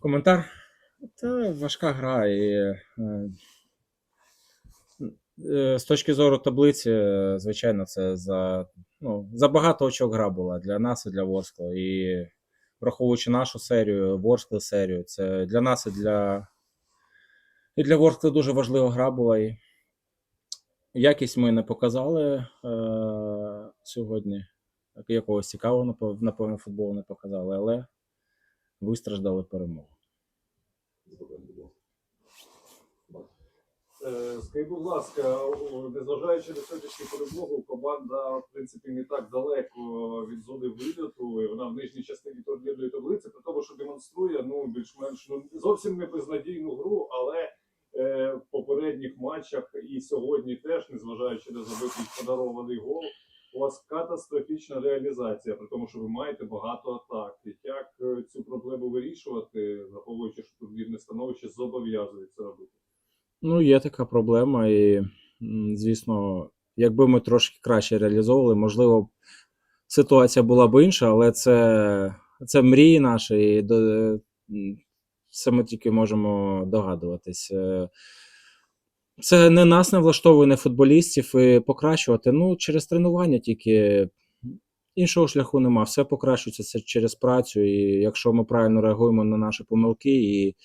Коментар. Та важка гра. І, е, е, з точки зору таблиці, звичайно, це за, ну, за багато очок гра була для нас і для Ворскла. І враховуючи нашу серію, Ворскли серію, це для нас і для, і для Ворскли дуже важлива гра була. І якість ми не показали е, сьогодні. Якогось цікавого, напев- напевно, футболу не показали, але вистраждали перемогу. Е, Скажіть, будь ласка, незважаючи на сьогоднішню перемогу, команда в принципі не так далеко від зони вильоту. і Вона в нижній частині турнірної таблиці, при тому, що демонструє ну більш-менш ну зовсім не безнадійну гру, але е, в попередніх матчах і сьогодні теж, незважаючи на забитий подарований гол, у вас катастрофічна реалізація, при тому, що ви маєте багато атак. Як е, цю проблему вирішувати, враховуючи, що турнірне становище зобов'язує це робити? Ну, є така проблема, і, звісно, якби ми трошки краще реалізовували, можливо, ситуація була б інша, але це, це мрії наші, і це ми тільки можемо догадуватись. Це не нас не влаштовує, не футболістів і покращувати. Ну, через тренування тільки іншого шляху нема. Все покращується це через працю. І якщо ми правильно реагуємо на наші помилки, і,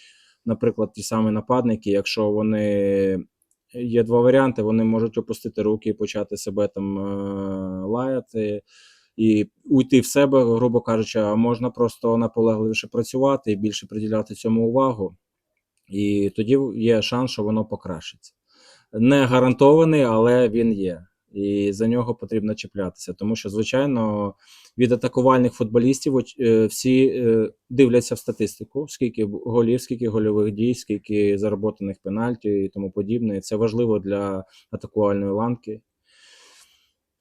наприклад, ті самі нападники, якщо вони є два варіанти, вони можуть опустити руки і почати себе там е, лаяти. І уйти в себе, грубо кажучи, а можна просто наполегливіше працювати і більше приділяти цьому увагу. І тоді є шанс, що воно покращиться. Не гарантований, але він є. І за нього потрібно чіплятися. Тому що, звичайно, від атакувальних футболістів е, всі е, дивляться в статистику, скільки голів, скільки гольових дій, скільки заработаних пенальті і тому подібне. І Це важливо для атакувальної ланки.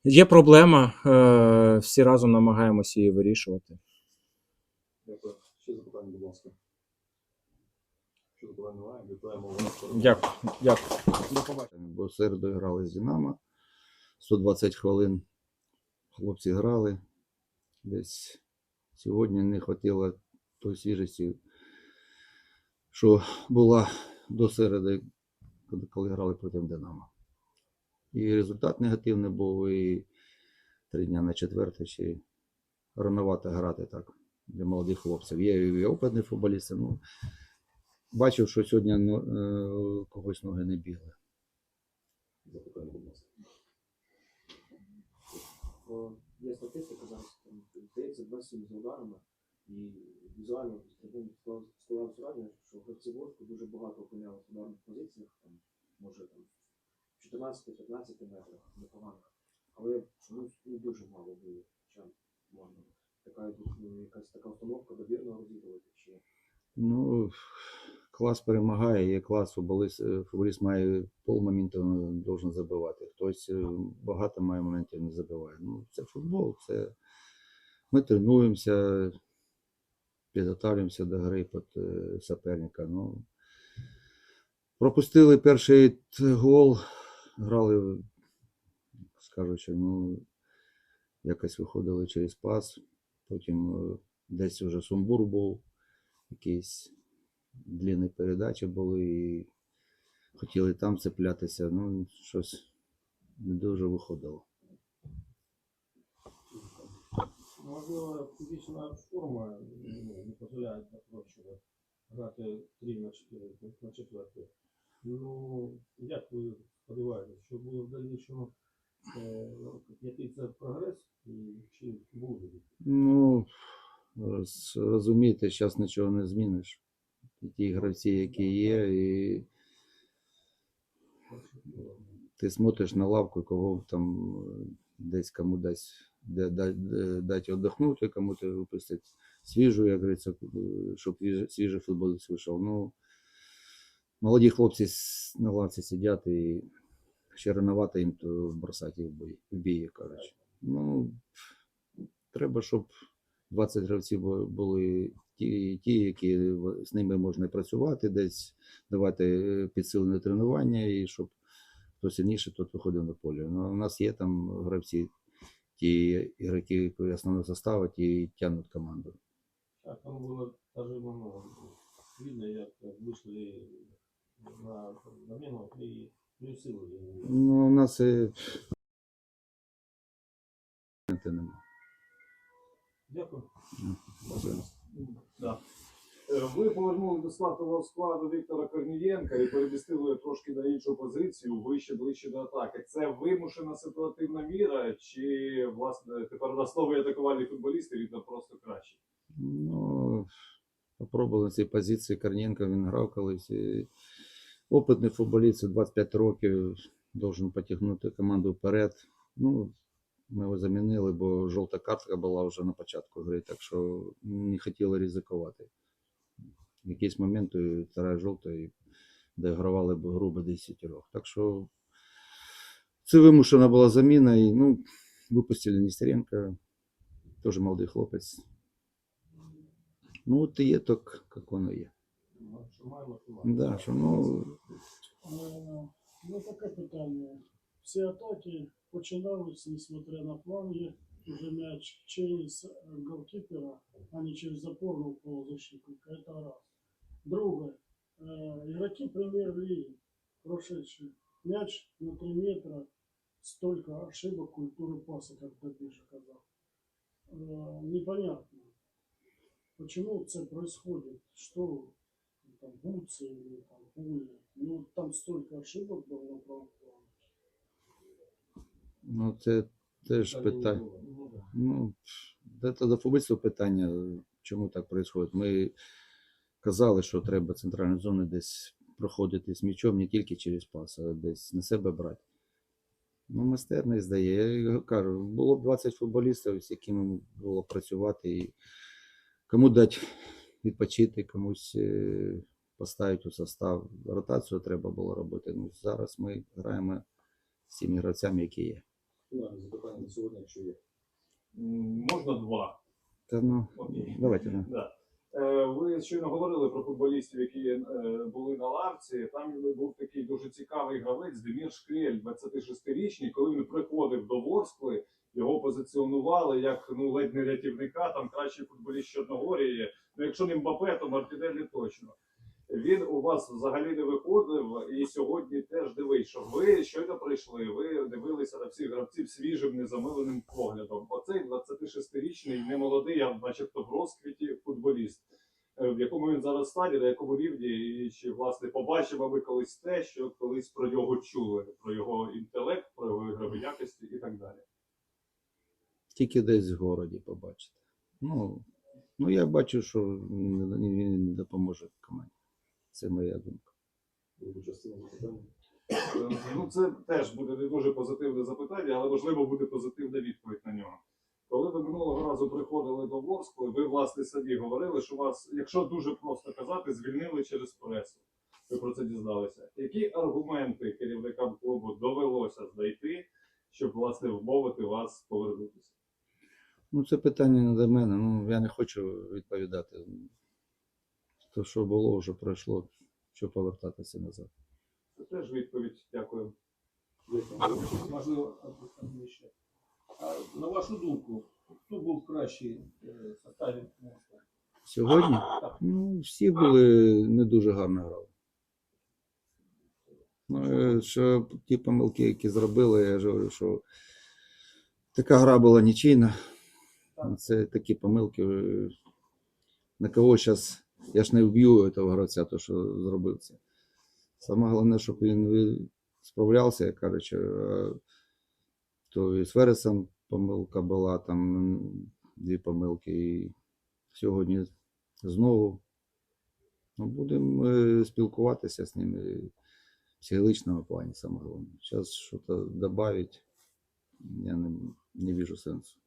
Є проблема, е, всі разом намагаємося її вирішувати. Дякую. Ще запитання, будь ласка. Вітаємо вас. Дякую. Дякую. Бо в середу грали з Динамо. 120 хвилин хлопці грали. Десь сьогодні не хотіло той свіжості, що була до середи, коли- грали проти Динамо. І результат негативний був, і три дня на четверте, чи рановато грати так для молодих хлопців. Є і опитні футболісти. Ну, бачив, що сьогодні ну, е, когось ноги не бігли. Ласка. Є статистика зараз, здається, 27 з ударами, і візуально складалося враження, що гравці Ворску дуже багато опинялися в ударних позиціях, там, може там 14-15 метрах непоганих. Але чомусь ну, дуже мало було. Хоча можна така якась така установка довірно розвідувати, чи Ну, клас перемагає, є клас, футболіст, е, футболіст має пол моменту должен забивати. Хтось е, багато має моментів не забиває. Ну, це футбол, це ми тренуємося, підготовлюємося до гри під е, суперника. Ну, пропустили перший гол, грали, скажучи, ну, якось виходили через пас, потім е, десь вже сумбур був якісь длинні передачі були і хотіли там цеплятися, ну щось не дуже виходило. Можливо, фізична форма ну, не дозволяє так грати 3 на 4 на 4. Ну, як ви сподіваєтесь, що буде в дальнішому, е, це прогрес і чи буде? Ну, роз- розумієте, зараз нічого не зміниш. Ті гравці, які є, і ти смотриш на лавку, кого там десь кому дасть дати віддохнути, кому то випустять свіжу, як говориться, щоб свіжий- футболіст вийшов. Ну, молоді хлопці на лавці сидять і ще рановато їм то бросати в бій, в бій, коротше. Ну, треба, щоб 20 гравців були ті, ті, які з ними можна працювати, десь давати е, підсилене тренування, і щоб хто сильніше, тот виходив на поле. Ну, у нас є там гравці, ті ігроки основного составу, ті тягнуть команду. Так, там було много. видно, як вийшли на заміну і плюсили. Ну, у нас і нема. Дякую. Да. Е, Ви повернули до стартового складу Віктора Корнієнка і перемістили трошки на іншу позицію, вище ближче до атаки. Це вимушена ситуативна міра, чи власне тепер на новий атакувальний футболіст і він просто краще? Ну, попробував на цій позиції. Корнієнко він грав колись. Опитний футболіст, 25 років, должен потягнути команду вперед. Ну, ми його замінили, бо жовта картка була вже на початку гри, так що не хотіли ризикувати. В якийсь момент і вторая жовта і доігравали б гру без 10 років. Так що це вимушена була заміна. І, ну, випустили Нестеренка, теж молодий хлопець. Ну, от і є так, як воно є. Маємо. Да, що, ну, Е, Ну, таке питання. Всі атаки починалися, несмотря на фланги, уже мяч через е, голкипера, а не через опорного полузащитника. Это раз. Другое. Э, Игроки премьер-лиги, прошедшие, мяч на 3 метра, столько ошибок культуры паса, как Добиша казал. Э, Непонятно, почему это происходит, что там Буцы или там Пули. Ну, там столько ошибок было на правом плане. Ну це теж питання. Ну. Ну, це до футбольців питання, чому так відбувається. Ми казали, що треба центральну зону десь проходити з м'ячом не тільки через пас, а десь на себе брати. Ну, майстерний здає. Я кажу, було б 20 футболістів, з якими було працювати, і кому дати відпочити, комусь е, поставити у состав. Ротацію треба було робити. Ну, зараз ми граємо з тими гравцями, які є. Запитання на сьогодні, якщо є. Можна два. Та ну, Окей. давайте. Да. Да. Е, Ви щойно говорили про футболістів, які е, були на лавці. Там був такий дуже цікавий гравець Демір Шкрель, 26-річний. Коли він приходив до Ворскли, його позиціонували як ну ледь не рятівника, там кращий футболіст Чорногорії. Ну якщо не Мбапе, то Мартінеллі точно. Він у вас взагалі не виходив, і сьогодні теж не вийшов. Ви щойно прийшли, ви дивилися на всіх гравців свіжим, незамиленим поглядом. Оцей 26-річний, немолодий, а начебто в розквіті футболіст. Е, В якому він зараз стані, на якому рівні, і чи власне побачимо ми колись те, що колись про нього чули, про його інтелект, про його ігрові якості і так далі. Тільки десь в городі побачите. Ну, ну я бачу, що він він не допоможе команді. Це моя думка. Е, Ну, це теж буде не дуже позитивне запитання, але можливо буде позитивна відповідь на нього. Коли ви минулого разу приходили до Ворскли, ви власне самі говорили, що вас, якщо дуже просто казати, звільнили через пресу. Ви про це дізналися. Які аргументи керівникам клубу довелося знайти, щоб власне вмовити вас повернутися? Ну, це питання не до мене. Ну, я не хочу відповідати. То, що було, вже пройшло, що повертатися назад. Це теж відповідь. Дякую. Можливо, ще. А на вашу думку, хто був кращий е, составі? Сьогодні ну, всі були не дуже гарно грали. Ну, е, що ті помилки, які зробили, я ж говорю, що така гра була нічийна. Це такі помилки. е, На кого зараз. Я ж не вб'ю цього гравця, то що зробив це. Саме головне, щоб він справлявся, як кажучи. е, То і з Вересом помилка була, там дві помилки. І сьогодні знову. Ну, будемо е, спілкуватися з ними в психологічному плані, саме головне. Зараз щось додати, я не, не вижу сенсу.